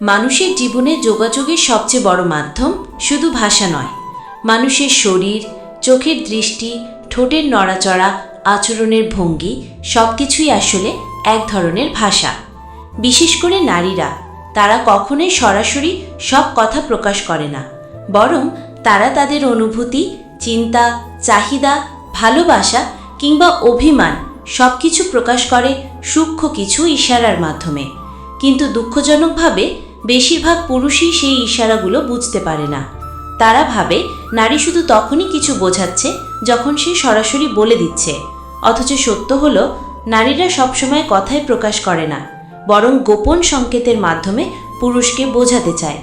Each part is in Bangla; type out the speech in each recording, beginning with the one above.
মানুষের জীবনে যোগাযোগের সবচেয়ে বড় মাধ্যম শুধু ভাষা নয়। মানুষের শরীর, চোখের দৃষ্টি, ঠোঁটের নড়াচড়া, আচরণের ভঙ্গি সব কিছুই আসলে এক ধরনের ভাষা। বিশেষ করে নারীরা, তারা কখনোই সরাসরি সব কথা প্রকাশ করে না। বরং তারা তাদের অনুভূতি, চিন্তা, চাহিদা, ভালোবাসা কিংবা অভিমান সব কিছু প্রকাশ করে সূক্ষ্ম কিছু ইশারার মাধ্যমে। কিন্তু দুঃখজনকভাবে বেশিরভাগ পুরুষই সেই ইশারাগুলো বুঝতে পারে না। তারা ভাবে, নারী শুধু তখনই কিছু বোঝাচ্ছে যখন সে সরাসরি বলে দিচ্ছে। অথচ সত্য হল, নারীরা সবসময় কথায় প্রকাশ করে না, বরং গোপন সংকেতের মাধ্যমে পুরুষকে বোঝাতে চায়।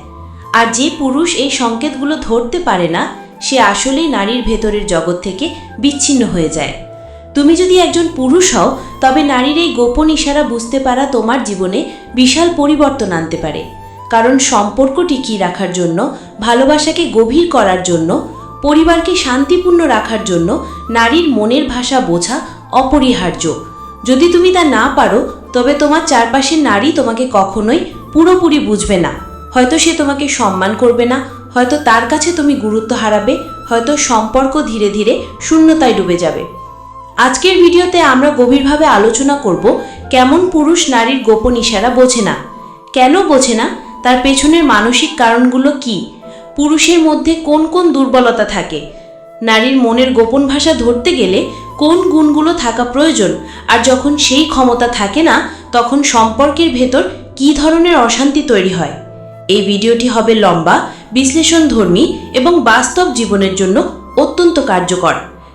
আর যে পুরুষ এই সংকেতগুলো ধরতে পারে না, সে আসলেই নারীর ভেতরের জগৎ থেকে বিচ্ছিন্ন হয়ে যায়। তুমি যদি একজন পুরুষ হও, তবে নারীর এই গোপন ইশারা বুঝতে পারা তোমার জীবনে বিশাল পরিবর্তন আনতে পারে। কারণ সম্পর্ক টিকিয়ে রাখার জন্য, ভালোবাসাকে গভীর করার জন্য, পরিবারকে শান্তিপূর্ণ রাখার জন্য নারীর মনের ভাষা বোঝা অপরিহার্য। যদি তুমি তা না পারো, তবে তোমার চারপাশের নারী তোমাকে কখনোই পুরোপুরি বুঝবে না। হয়তো সে তোমাকে সম্মান করবে না, হয়তো তার কাছে তুমি গুরুত্ব হারাবে, হয়তো সম্পর্ক ধীরে ধীরে শূন্যতায় ডুবে যাবে। আজকের ভিডিওতে আমরা গভীরভাবে আলোচনা করব, কেমন পুরুষ নারীর গোপন ইশারা বোঝে না। কেন বোঝে না? তার পেছনের মানসিক কারণগুলো কি? পুরুষের মধ্যে কোন কোন দুর্বলতা থাকে? নারীর মনের গোপন ভাষা ধরতে গেলে কোন গুণগুলো থাকা প্রয়োজন? আর যখন সেই ক্ষমতা থাকে না, তখন সম্পর্কের ভেতর কী ধরনের অশান্তি তৈরি হয়? এই ভিডিওটি হবে লম্বা, বিশ্লেষণধর্মী এবং বাস্তব জীবনের জন্য অত্যন্ত কার্যকর।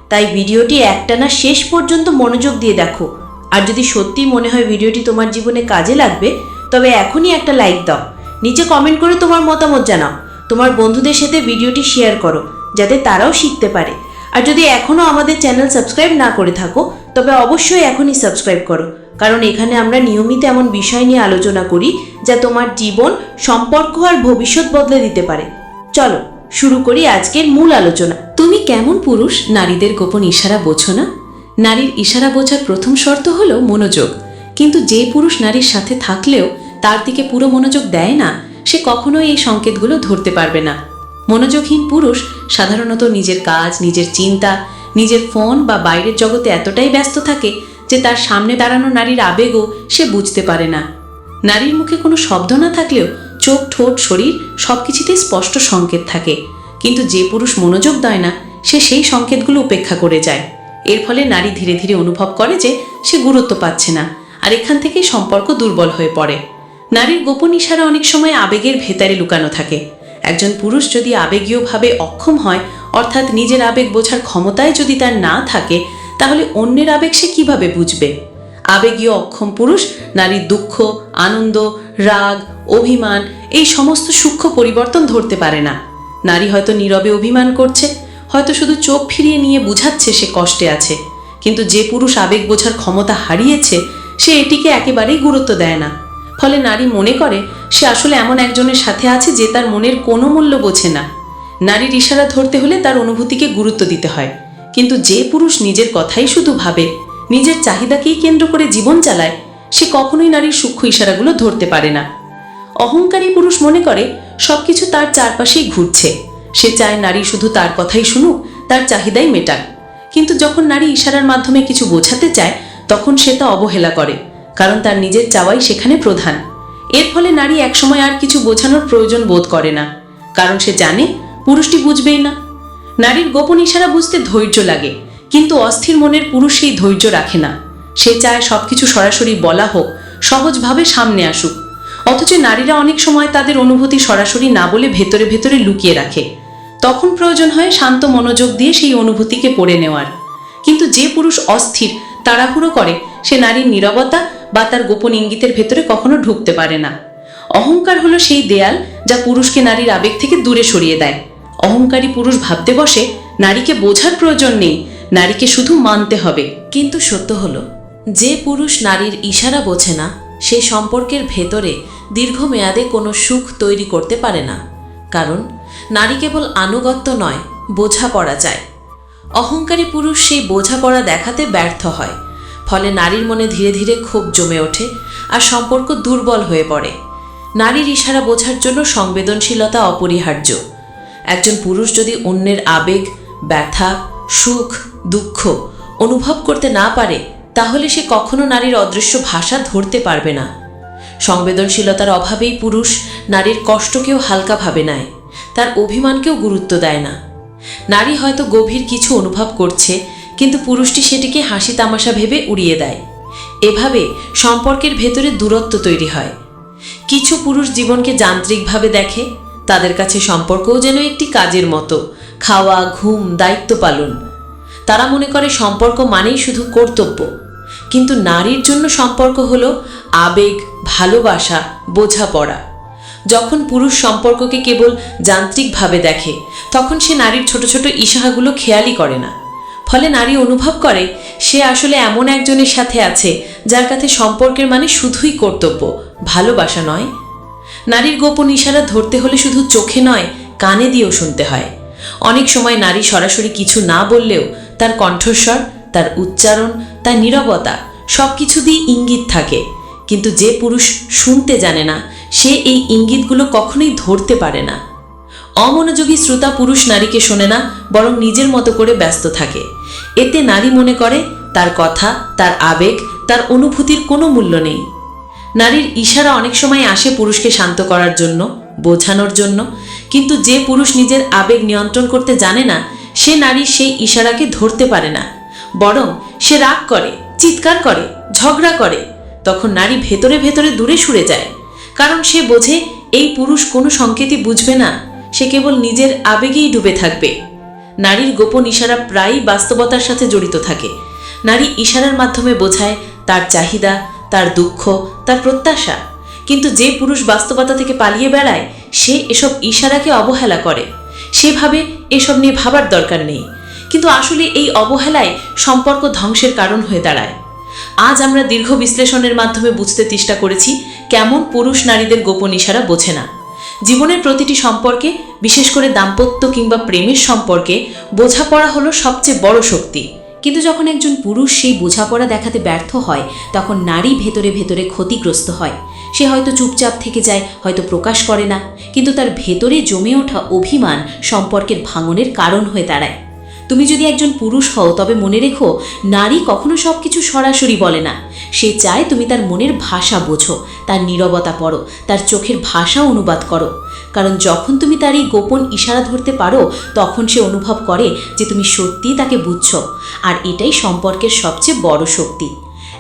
তাই ভিডিওটি একটানা শেষ পর্যন্ত মনোযোগ দিয়ে দেখো। আর যদি সত্যি মনে হয় ভিডিওটি তোমার জীবনে কাজে লাগবে, তবে এখনই একটা লাইক দাও। নিচে কমেন্ট করে তোমার মতামত জানাও। তোমার বন্ধুদের সাথে ভিডিওটি শেয়ার করো, যাতে তারাও শিখতে পারে। আর যদি এখনও আমাদের চ্যানেল সাবস্ক্রাইব না করে থাকো, তবে অবশ্যই এখনই সাবস্ক্রাইব করো। কারণ এখানে আমরা নিয়মিত এমন বিষয় নিয়ে আলোচনা করি, যা তোমার জীবন, সম্পর্ক আর ভবিষ্যৎ বদলে দিতে পারে। চলো, শুরু করি আজকের মূল আলোচনা। তুমি কেমন পুরুষ? নারীদের গোপন ইশারা বোঝো না। নারীর ইশারা বোঝার প্রথম শর্ত হলো মনোযোগ। কিন্তু যে পুরুষ নারীর সাথে থাকলেও তার দিকে পুরো মনোযোগ দেয় না, সে কখনোই এই সংকেতগুলো ধরতে পারবে না। মনোযোগহীন পুরুষ সাধারণত নিজের কাজ, নিজের চিন্তা, নিজের ফোন বা বাইরের জগতে এতটাই ব্যস্ত থাকে যে তার সামনে দাঁড়ানো নারীর আবেগও সে বুঝতে পারে না। নারীর মুখে কোনো শব্দ না থাকলেও চোখ, ঠোঁট, শরীর সবকিছুতেই স্পষ্ট সংকেত থাকে। কিন্তু যে পুরুষ মনোযোগ দেয় না, সে সেই সংকেতগুলো উপেক্ষা করে যায়। এর ফলে নারী ধীরে ধীরে অনুভব করে যে সে গুরুত্ব পাচ্ছে না, আর এখান থেকেই সম্পর্ক দুর্বল হয়ে পড়ে। নারীর গোপন ইশারা অনেক সময় আবেগের ভেতরে লুকানো থাকে। একজন পুরুষ যদি আবেগীয়ভাবে অক্ষম হয়, অর্থাৎ নিজের আবেগ বোঝার ক্ষমতায় যদি তার না থাকে, তাহলে অন্যের আবেগ সে কীভাবে বুঝবে? আবেগীয় অক্ষম পুরুষ, নারীর দুঃখ, আনন্দ, রাগ, অভিমান, এই সমস্ত সূক্ষ্ম পরিবর্তন ধরতে পারে না। নারী হয়তো নীরবে অভিমান করছে, হয়তো শুধু চোখ ফিরিয়ে নিয়ে বুঝাচ্ছে সে কষ্টে আছে। কিন্তু যে পুরুষ আবেগ বোঝার ক্ষমতা হারিয়েছে, সে এটিকে একেবারেই গুরুত্ব দেয় না। ফলে নারী মনে করে, সে আসলে এমন একজনের সাথে আছে যে তার মনের কোনো মূল্য বোঝে না। নারীর ইশারা ধরতে হলে তার অনুভূতিকে গুরুত্ব দিতে হয়। কিন্তু যে পুরুষ নিজের কথাই শুধু ভাবে, নিজের চাহিদাকেই কেন্দ্র করে জীবন চালায়, সে কখনোই নারীর সূক্ষ্ম ইশারাগুলো ধরতে পারে না। অহংকারী পুরুষ মনে করে, সবকিছু তার চারপাশেই ঘুরছে। সে চায় নারী শুধু তার কথাই শুনুক, তার চাহিদাই মেটাক। কিন্তু যখন নারী ইশারার মাধ্যমে কিছু বোঝাতে চায়, তখন সে তা অবহেলা করে। কারণ তার নিজের চাওয়াই সেখানে প্রধান। এর ফলে নারী একসময় আর কিছু বোঝানোর প্রয়োজন বোধ করে না, কারণ সে জানে পুরুষটি বুঝবেই না। নারীর গোপন ইশারা বুঝতে ধৈর্য লাগে, কিন্তু অস্থির মনের পুরুষ সেই ধৈর্য রাখে না। সে চায় সবকিছু সরাসরি বলা হোক, সহজভাবে সামনে আসুক। অথচ নারীরা অনেক সময় তাদের অনুভূতি সরাসরি না বলে ভেতরে ভেতরে লুকিয়ে রাখে। তখন প্রয়োজন হয় শান্ত মনোযোগ দিয়ে সেই অনুভূতিকে পড়ে নেওয়ার। কিন্তু যে পুরুষ অস্থির, তাড়াহুড়ো করে সে নারীর নীরবতা বা তার গোপন ইঙ্গিতের ভেতরে কখনো ঢুকতে পারে না। অহংকার হলো সেই দেয়াল যা পুরুষকে নারীর আবেগ থেকে দূরে সরিয়ে দেয়। অহংকারী পুরুষ ভাবতে বসে, নারীকে বোঝার প্রয়োজন নেই, নারীকে শুধু মানতে হবে। কিন্তু সত্য হলো, যে পুরুষ নারীর ইশারা বোঝে না, সে সম্পর্কের ভেতরে দীর্ঘমেয়াদে কোনো সুখ তৈরি করতে পারে না। কারণ, নারী কেবল আনুগত্য নয়, বোঝাপড়া চায়। অহংকারী পুরুষ সেই বোঝাপড়া দেখাতে ব্যর্থ হয়। ফলে নারীর মনে ধীরে ধীরে ক্ষোভ জমে ওঠে আর সম্পর্ক দুর্বল হয়ে পড়ে। নারীর ইশারা বোঝার জন্য সংবেদনশীলতা অপরিহার্য। একজন পুরুষ যদি অন্যের আবেগ, ব্যথা, সুখ, দুঃখ অনুভব করতে না পারে, তাহলে সে কখনো নারীর অদৃশ্য ভাষা ধরতে পারবে না। সংবেদনশীলতার অভাবেই পুরুষ নারীর কষ্টকেও হালকা ভাবে নেয়, তার অভিমানকেও গুরুত্ব দেয় না। নারী হয়তো গভীর কিছু অনুভব করছে কিন্তু পুরুষটি সেটিকে হাসি তামাশা ভেবে উড়িয়ে দেয়। এভাবে সম্পর্কের ভেতরে দূরত্ব তৈরি হয়। কিছু পুরুষ জীবনকে যান্ত্রিকভাবে দেখে, তাদের কাছে সম্পর্কও যেন একটি কাজের মতো, খাওয়া, ঘুম, দায়িত্ব পালন। তারা মনে করে সম্পর্ক মানেই শুধু কর্তব্য। কিন্তু নারীর জন্য সম্পর্ক হলো আবেগ, ভালোবাসা, বোঝাপড়া। যখন পুরুষ সম্পর্ককে কেবল যান্ত্রিকভাবে দেখে, তখন সে নারীর ছোট ছোট ইশাহাগুলো খেয়ালই করে না। ফলে নারী অনুভব করে, সে আসলে এমন একজনের সাথে আছে, যার কাছে সম্পর্কের মানে শুধুই কর্তব্য, ভালোবাসা নয়। নারীর গোপন ইশারা ধরতে হলে শুধু চোখে নয়, কানে দিয়েও শুনতে হয়। অনেক সময় নারী সরাসরি কিছু না বললেও তার কণ্ঠস্বর, তার উচ্চারণ, তার নীরবতা সব কিছু দিয়ে ইঙ্গিত থাকে। কিন্তু যে পুরুষ শুনতে জানে না, সে এই ইঙ্গিতগুলো কখনোই ধরতে পারে না। অমনোযোগী শ্রোতা পুরুষ নারীকে শোনে না, বরং নিজের মতো করে ব্যস্ত থাকে। এতে নারী মনে করে, তার কথা, তার আবেগ, তার অনুভূতির কোনো মূল্য নেই। নারীর ইশারা অনেক সময় আসে পুরুষকে শান্ত করার জন্য, বোঝানোর জন্য, কিন্তু যে পুরুষ নিজের আবেগ নিয়ন্ত্রণ করতে জানে না, সে নারী সেই ইশারাকে ধরতে পারে না। বরং সে রাগ করে, চিৎকার করে, ঝগড়া করে, তখন নারী ভেতরে ভেতরে দূরে সরে যায়। কারণ সে বোঝে, এই পুরুষ কোনো সংকেতই বুঝবে না। সে কেবল নিজের আবেগেই ডুবে থাকবে। নারীর গোপন ইশারা প্রায়ই বাস্তবতার সাথে জড়িত থাকে। নারী ইশারার মাধ্যমে বোঝায় তার চাহিদা, তার দুঃখ, তার প্রত্যাশা। কিন্তু যে পুরুষ বাস্তবতা থেকে পালিয়ে বেড়ায়, সে এসব ইশারাকে অবহেলা করে। সেভাবে এসব নিয়ে ভাবার দরকার নেই। কিন্তু আসলে এই অবহেলায় সম্পর্ক ধ্বংসের কারণ হয়ে দাঁড়ায়। আজ আমরা দীর্ঘ বিশ্লেষণের মাধ্যমে বুঝতে চেষ্টা করেছি কেমন পুরুষ নারীদের গোপন ইশারা বোঝে না। জীবনের প্রতিটি সম্পর্কে, বিশেষ করে দাম্পত্য কিংবা প্রেমের সম্পর্কে, বোঝাপড়া হলো সবচেয়ে বড় শক্তি। কিন্তু যখন একজন পুরুষ সেই বোঝাপড়া দেখাতে ব্যর্থ হয়, তখন নারী ভেতরে ভেতরে ক্ষতিগ্রস্ত হয়। সে হয়তো চুপচাপ থেকে যায়, হয়তো প্রকাশ করে না, কিন্তু তার ভেতরে জমে ওঠা অভিমান সম্পর্কের ভাঙনের কারণ হয়ে দাঁড়ায়। তুমি যদি একজন পুরুষ হও, তবে মনে রেখো, নারী কখনো সব কিছু সরাসরি বলে না। সে চায় তুমি তার মনের ভাষা বোঝো, তার নীরবতা পড়ো, তার চোখের ভাষা অনুবাদ করো। কারণ যখন তুমি তার এই গোপন ইশারা ধরতে পারো, তখন সে অনুভব করে যে তুমি সত্যিই তাকে বুঝছ, আর এটাই সম্পর্কের সবচেয়ে বড় শক্তি।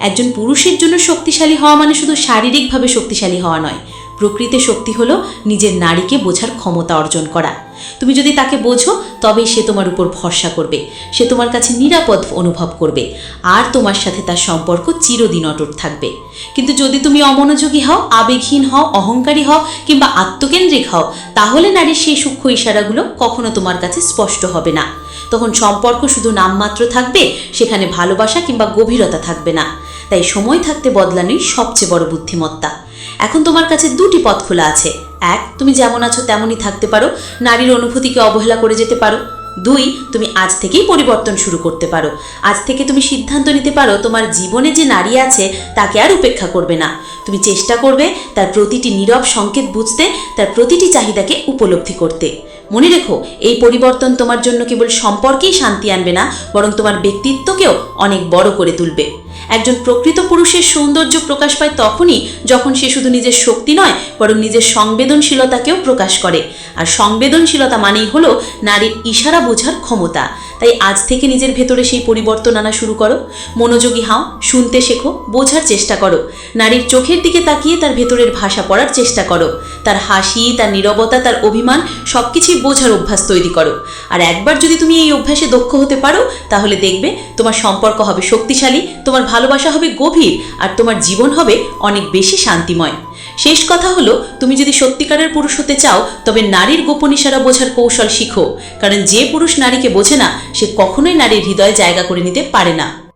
একজন পুরুষের জন্য শক্তিশালী হওয়া মানে শুধু শারীরিকভাবে শক্তিশালী হওয়া নয় প্রকৃত শক্তি হলো নিজের নারীকে বোঝার ক্ষমতা অর্জন করা। তুমি যদি তাকে বোঝো, তবেই সে তোমার উপর ভরসা করবে। সে তোমার কাছে নিরাপদ অনুভব করবে। আর তোমার সাথে তার সম্পর্ক চিরদিন অটুট থাকবে। কিন্তু যদি তুমি অমনোযোগী হও, আবেগহীন হও, অহংকারী হও কিংবা আত্মকেন্দ্রিক হও, তাহলে নারীর সেই সূক্ষ্ম ইশারাগুলো কখনো তোমার কাছে স্পষ্ট হবে না। তখন সম্পর্ক শুধু নামমাত্র থাকবে, সেখানে ভালোবাসা কিংবা গভীরতা থাকবে না। তাই সময় থাকতে বদলানোই সবচেয়ে বড় বুদ্ধিমত্তা। এখন তোমার কাছে দুটি পথ খোলা আছে। এক, তুমি যেমন আছো তেমনই থাকতে পারো। নারীর অনুভূতিকে অবহেলা করে যেতে পারো। দুই, তুমি আজ থেকেই পরিবর্তন শুরু করতে পারো। আজ থেকে তুমি সিদ্ধান্ত নিতে পারো, তোমার জীবনে যে নারী আছে, তাকে আর উপেক্ষা করবে না। তুমি চেষ্টা করবে তার প্রতিটি নীরব সংকেত বুঝতে, তার প্রতিটি চাহিদাকে উপলব্ধি করতে। মনে রেখো, এই পরিবর্তন তোমার জন্য কেবল সম্পর্কেই শান্তি আনবে না, বরং তোমার ব্যক্তিত্বকেও অনেক বড় করে তুলবে। একজন প্রকৃত পুরুষের সৌন্দর্য প্রকাশ পায় তখনই যখন সে শুধু নিজের শক্তি নয়, বরং নিজের সংবেদনশীলতাকেও প্রকাশ করে। আর সংবেদনশীলতা মানেই হলো নারীর ইশারা বোঝার ক্ষমতা। তাই আজ থেকে নিজের ভেতরে সেই পরিবর্তন আনা শুরু করো। মনোযোগী হাও, শুনতে শেখো, বোঝার চেষ্টা করো। নারীর চোখের দিকে তাকিয়ে তার ভেতরের ভাষা পড়ার চেষ্টা করো। তার হাসি, তার নীরবতা, তার অভিমান সব কিছুই বোঝার অভ্যাস তৈরি করো। আর একবার যদি তুমি এই অভ্যাসে দক্ষ হতে পারো, তাহলে দেখবে তোমার সম্পর্ক হবে শক্তিশালী, তোমার ভালোবাসা হবে গভীর আর তোমার জীবন হবে অনেক বেশি শান্তিময়। শেষ কথা হলো, তুমি যদি সত্যিকারের পুরুষ হতে চাও, তবে নারীর গোপন ইশারা বোঝার কৌশল শিখো। কারণ যে পুরুষ নারীকে বোঝে না, সে কখনোই নারীর হৃদয়ে জায়গা করে নিতে পারে না।